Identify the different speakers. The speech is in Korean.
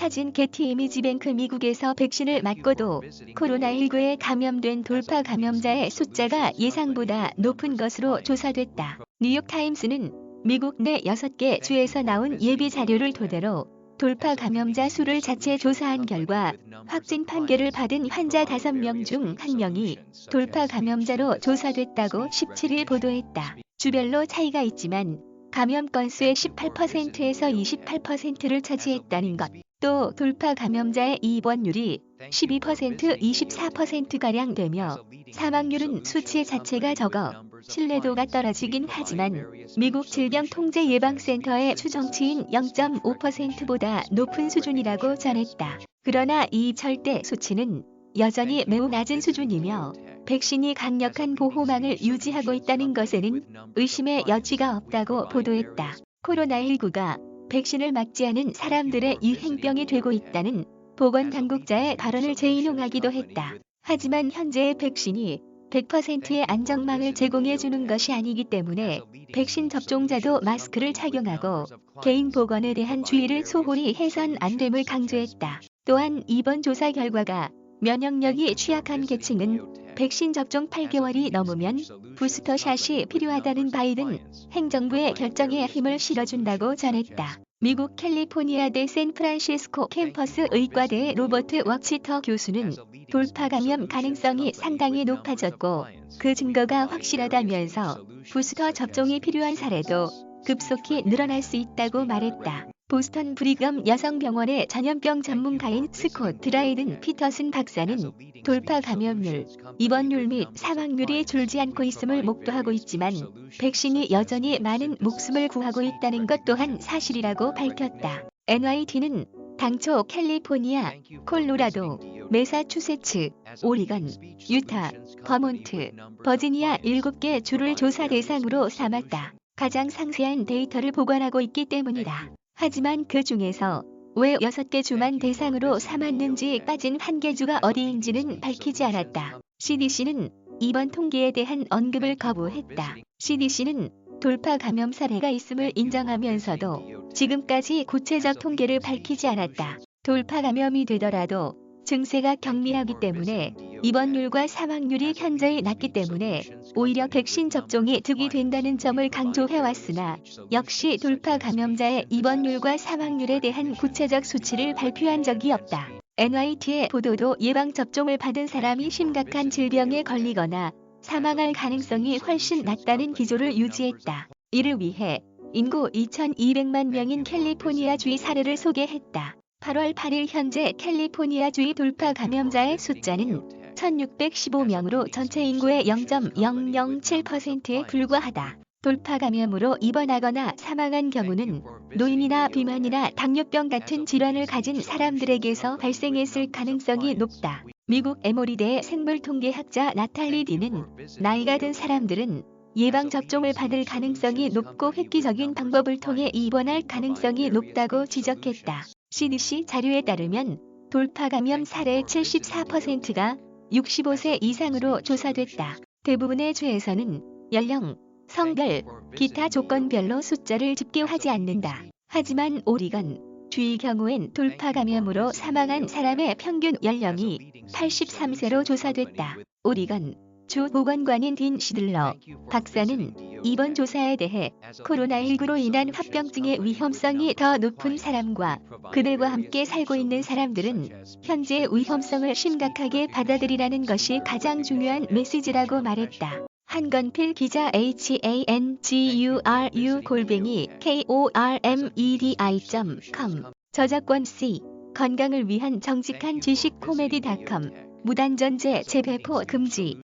Speaker 1: 사진 게티 이미지뱅크 미국에서 백신을 맞고도 코로나19에 감염된 돌파 감염자의 숫자가 예상보다 높은 것으로 조사됐다. 뉴욕타임스는 미국 내 6개 주에서 나온 예비 자료를 토대로 돌파 감염자 수를 자체 조사한 결과 확진 판결을 받은 환자 5명 중 1명이 돌파 감염자로 조사됐다고 17일 보도했다. 주별로 차이가 있지만 감염 건수의 18%에서 28%를 차지했다는 것. 또 돌파 감염자의 입원율이 12% 24%가량 되며 사망률은 수치 자체가 적어 신뢰도가 떨어지긴 하지만 미국 질병통제예방센터의 추정치인 0.5%보다 높은 수준이라고 전했다. 그러나 이 절대 수치는 여전히 매우 낮은 수준이며 백신이 강력한 보호망을 유지하고 있다는 것에는 의심의 여지가 없다고 보도했다. 코로나19가 백신을 맞지 않은 사람들의 유행병이 되고 있다는 보건 당국자의 발언을 재인용하기도 했다. 하지만 현재의 백신이 100%의 안정망을 제공해 주는 것이 아니기 때문에 백신 접종자도 마스크를 착용하고 개인 보건에 대한 주의를 소홀히 해선 안 됨을 강조했다. 또한 이번 조사 결과가 면역력이 취약한 계층은 백신 접종 8개월이 넘으면 부스터샷이 필요하다는 바이든 행정부의 결정에 힘을 실어준다고 전했다. 미국 캘리포니아대 샌프란시스코 캠퍼스 의과대의 로버트 웍치터 교수는 돌파 감염 가능성이 상당히 높아졌고 그 증거가 확실하다면서 부스터 접종이 필요한 사례도 급속히 늘어날 수 있다고 말했다. 보스턴 브리검 여성병원의 전염병 전문가인 스콧 드라이든 피터슨 박사는 돌파 감염률, 입원율 및 사망률이 줄지 않고 있음을 목도하고 있지만 백신이 여전히 많은 목숨을 구하고 있다는 것 또한 사실이라고 밝혔다. NYT는 당초 캘리포니아, 콜로라도, 메사추세츠, 오리건, 유타, 버몬트, 버지니아 7개 주를 조사 대상으로 삼았다. 가장 상세한 데이터를 보관하고 있기 때문이다. 하지만 그 중에서 왜 6개 주만 대상으로 삼았는지 빠진 한 개 주가 어디인지는 밝히지 않았다. CDC는 이번 통계에 대한 언급을 거부했다. CDC는 돌파 감염 사례가 있음을 인정하면서도 지금까지 구체적 통계를 밝히지 않았다. 돌파 감염이 되더라도 증세가 경미하기 때문에 입원율과 사망률이 현저히 낮기 때문에 오히려 백신 접종이 득이 된다는 점을 강조해왔으나 역시 돌파 감염자의 입원율과 사망률에 대한 구체적 수치를 발표한 적이 없다. NYT의 보도도 예방접종을 받은 사람이 심각한 질병에 걸리거나 사망할 가능성이 훨씬 낮다는 기조를 유지했다. 이를 위해 인구 2200만 명인 캘리포니아주의 사례를 소개했다. 8월 8일 현재 캘리포니아주의 돌파 감염자의 숫자는 1615명으로 전체 인구의 0.007%에 불과하다. 돌파 감염으로 입원하거나 사망한 경우는 노인이나 비만이나 당뇨병 같은 질환을 가진 사람들에게서 발생했을 가능성이 높다. 미국 에모리대의 생물통계학자 나탈리 디는 나이가 든 사람들은 예방접종을 받을 가능성이 높고 획기적인 방법을 통해 입원할 가능성이 높다고 지적했다. CDC 자료에 따르면 돌파 감염 사례의 74%가 65세 이상으로 조사됐다. 대부분의 주에서는 연령, 성별, 기타 조건별로 숫자를 집계하지 않는다. 하지만 오리건, 주의 경우엔 돌파 감염으로 사망한 사람의 평균 연령이 83세로 조사됐다. 오리건 주 보건관인 딘 시들러 박사는 이번 조사에 대해 코로나19로 인한 합병증의 위험성이 더 높은 사람과 그들과 함께 살고 있는 사람들은 현재 위험성을 심각하게 받아들이라는 것이 가장 중요한 메시지라고 말했다. 한건필 기자 HANGURU 골뱅이 KORMEDI.com 저작권 C 건강을 위한 정직한 지식 코미디닷컴 무단전제 재배포 금지